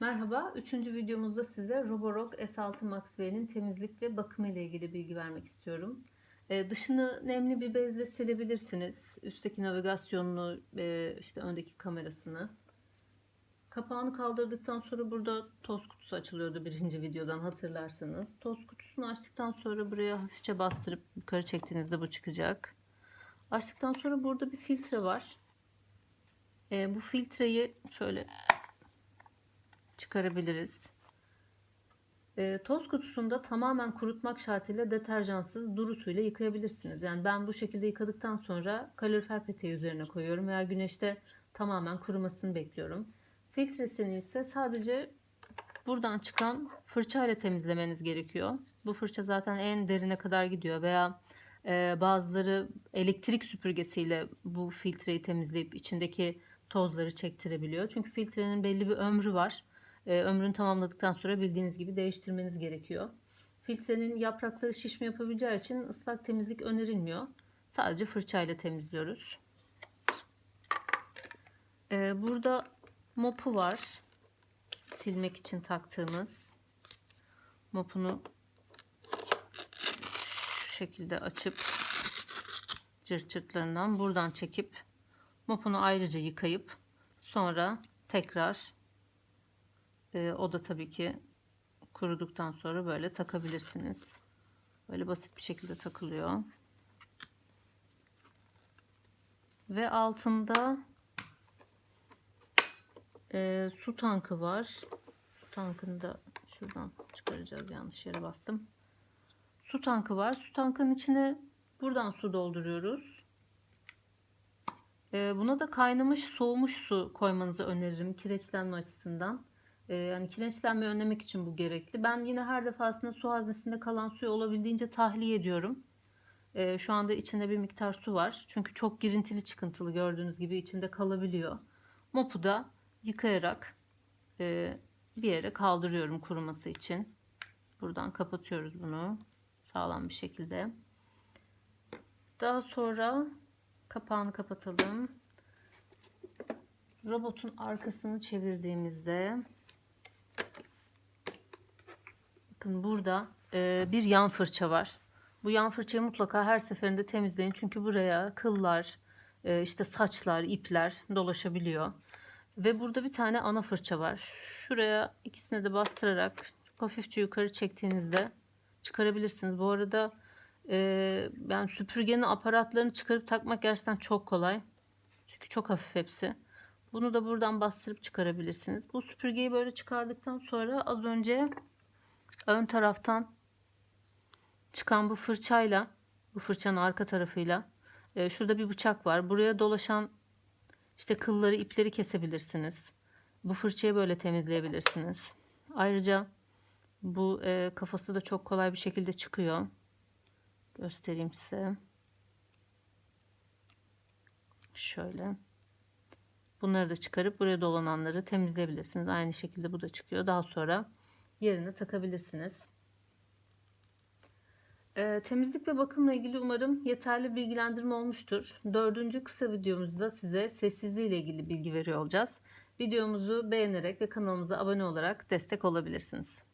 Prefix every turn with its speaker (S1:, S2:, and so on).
S1: Merhaba, üçüncü videomuzda size Roborock S6 Max V'nin temizlik ve bakımı ile ilgili bilgi vermek istiyorum. Ee, dışını nemli bir bezle silebilirsiniz. Üstteki navigasyonunu, e, işte öndeki kamerasını. Kapağını kaldırdıktan sonra burada toz kutusu açılıyordu birinci videodan hatırlarsanız. Toz kutusunu açtıktan sonra buraya hafifçe bastırıp yukarı çektiğinizde bu çıkacak. Açtıktan sonra burada bir filtre var. Ee, bu filtreyi şöyle çıkarabiliriz. E, toz kutusunda tamamen kurutmak şartıyla deterjansız duru suyla yıkayabilirsiniz. Yani ben bu şekilde yıkadıktan sonra kalorifer peteği üzerine koyuyorum veya güneşte tamamen kurumasını bekliyorum. Filtresini ise sadece buradan çıkan fırça ile temizlemeniz gerekiyor. Bu fırça zaten en derine kadar gidiyor veya e, bazıları elektrik süpürgesiyle bu filtreyi temizleyip içindeki tozları çektirebiliyor. Çünkü filtrenin belli bir ömrü var e, ömrünü tamamladıktan sonra bildiğiniz gibi değiştirmeniz gerekiyor. Filtrenin yaprakları şişme yapabileceği için ıslak temizlik önerilmiyor. Sadece fırçayla temizliyoruz. E, burada mopu var. Silmek için taktığımız. Mopunu şu şekilde açıp cırt cırtlarından buradan çekip mopunu ayrıca yıkayıp sonra tekrar e, o da tabii ki kuruduktan sonra böyle takabilirsiniz. Böyle basit bir şekilde takılıyor. Ve altında e, su tankı var. Su tankını da şuradan çıkaracağız. Yanlış yere bastım. Su tankı var. Su tankının içine buradan su dolduruyoruz. E, buna da kaynamış soğumuş su koymanızı öneririm kireçlenme açısından. Ee, yani kireçlenme önlemek için bu gerekli. Ben yine her defasında su haznesinde kalan suyu olabildiğince tahliye ediyorum. Ee, şu anda içinde bir miktar su var. Çünkü çok girintili çıkıntılı gördüğünüz gibi içinde kalabiliyor. Mopu da yıkayarak e, bir yere kaldırıyorum kuruması için. Buradan kapatıyoruz bunu sağlam bir şekilde. Daha sonra kapağını kapatalım. Robotun arkasını çevirdiğimizde Bakın burada e, bir yan fırça var. Bu yan fırçayı mutlaka her seferinde temizleyin. Çünkü buraya kıllar, e, işte saçlar, ipler dolaşabiliyor. Ve burada bir tane ana fırça var. Şuraya ikisine de bastırarak hafifçe yukarı çektiğinizde çıkarabilirsiniz. Bu arada e, yani süpürgenin aparatlarını çıkarıp takmak gerçekten çok kolay. Çünkü çok hafif hepsi. Bunu da buradan bastırıp çıkarabilirsiniz. Bu süpürgeyi böyle çıkardıktan sonra az önce ön taraftan çıkan bu fırçayla bu fırçanın arka tarafıyla e, şurada bir bıçak var. Buraya dolaşan işte kılları ipleri kesebilirsiniz. Bu fırçayı böyle temizleyebilirsiniz. Ayrıca bu e, kafası da çok kolay bir şekilde çıkıyor. Göstereyim size. Şöyle. Bunları da çıkarıp buraya dolananları temizleyebilirsiniz. Aynı şekilde bu da çıkıyor. Daha sonra yerine takabilirsiniz. E, temizlik ve bakımla ilgili umarım yeterli bilgilendirme olmuştur. Dördüncü kısa videomuzda size sessizliği ile ilgili bilgi veriyor olacağız. Videomuzu beğenerek ve kanalımıza abone olarak destek olabilirsiniz.